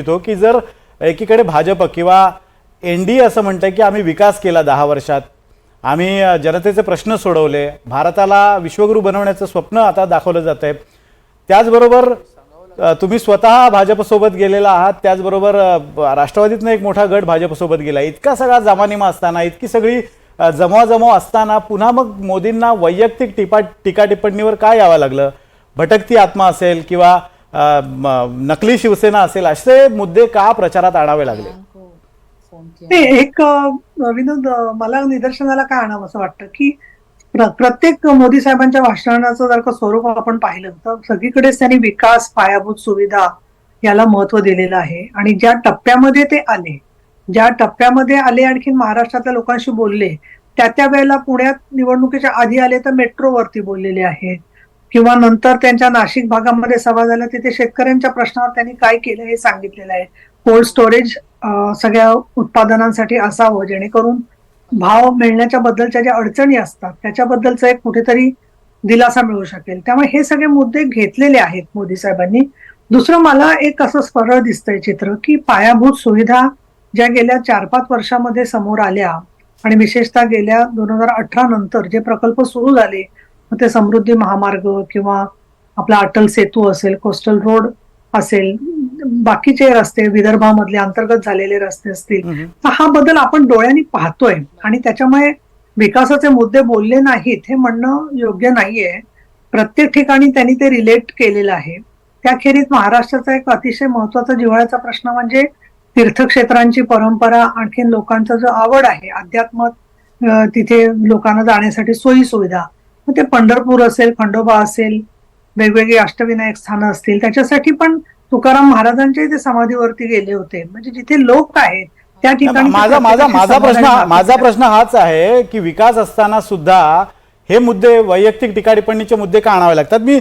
इच्छितो की जर एकीकडे भाजप किंवा एन डी असं म्हणतं की आम्ही विकास केला दहा वर्षात आम्ही जनतेचे प्रश्न सोडवले भारताला विश्वगुरू बनवण्याचं स्वप्न आता दाखवलं जात आहे त्याचबरोबर तुम्ही स्वतः भाजपसोबत गेलेला आहात त्याचबरोबर राष्ट्रवादीतनं एक मोठा गट भाजपसोबत गेला. इतका सगळा जमानिमा असताना इतकी सगळी जमवाजमव असताना पुन्हा मग मोदींना वैयक्तिक टिपा टीका टिप्पणीवर काय यावं लागलं? भटकती आत्मा असेल किंवा नकली शिवसेना असेल असे मुद्दे का प्रचारात आणावे लागले? ते एक विनोद मला निदर्शनाला काय आणावं असं वाटतं की प्रत्येक मोदी साहेबांच्या भाषणाचं जर का स्वरूप आपण पाहिलं तर सगळीकडेच त्यांनी विकास पायाभूत सुविधा याला महत्त्व दिलेलं आहे. आणि ज्या टप्प्यामध्ये ते आले ज्या टप्प्यामध्ये आले आणखीन महाराष्ट्रातल्या लोकांशी बोलले त्या त्या वेळेला पुण्यात निवडणुकीच्या आधी आले तर मेट्रोवरती बोललेले आहेत. किंवा नंतर त्यांच्या नाशिक भागामध्ये सभा झाल्या तिथे शेतकऱ्यांच्या प्रश्नावर त्यांनी काय केलं हे सांगितलेलं आहे. कोल्ड स्टोरेज सगळ्या उत्पादनांसाठी असावं जेणेकरून भाव मिळण्याच्या बद्दलच्या ज्या अडचणी असतात त्याच्याबद्दलचा एक कुठेतरी दिलासा मिळू शकेल. त्यामुळे हे सगळे मुद्दे घेतलेले आहेत मोदी साहेबांनी. दुसरं मला एक असं सरळ दिसतंय चित्र की पायाभूत सुविधा ज्या गेल्या चार पाच वर्षामध्ये समोर आल्या आणि विशेषतः गेल्या दोन हजार अठरा नंतर जे प्रकल्प सुरू झाले मग ते समृद्धी महामार्ग किंवा आपला अटल सेतू असेल कोस्टल रोड असेल बाकीचे रस्ते विदर्भामधले अंतर्गत झालेले रस्ते असतील. तर हा बदल आपण डोळ्यांनी पाहतोय. आणि त्याच्यामुळे विकासाचे मुद्दे बोलले नाहीत हे म्हणणं योग्य नाहीये. प्रत्येक ठिकाणी त्यांनी ते रिलेट केलेलं आहे. त्याखेरीज महाराष्ट्राचा एक अतिशय महत्त्वाचा जिव्हाळ्याचा प्रश्न म्हणजे तीर्थक्षेत्रांची परंपरा आणखीन लोकांचा जो आवड आहे अध्यात्म तिथे लोकांना जाण्यासाठी सोयी सुविधा मग ते पंढरपूर असेल खंडोबा असेल वेगवेगळी अष्टविनायक स्थानं असतील. त्याच्यासाठी पण तुकाराम महाराजांच्या इथे समाधीवरती गेले होते. म्हणजे जिथे लोक आहेत त्या ठिकाणी माझा माझा माझा प्रश्न माझा. प्रश्न हाच आहे की विकास असताना सुद्धा हे मुद्दे वैयक्तिक टीका टिप्पणीचे मुद्दे का आणावे लागतात? मी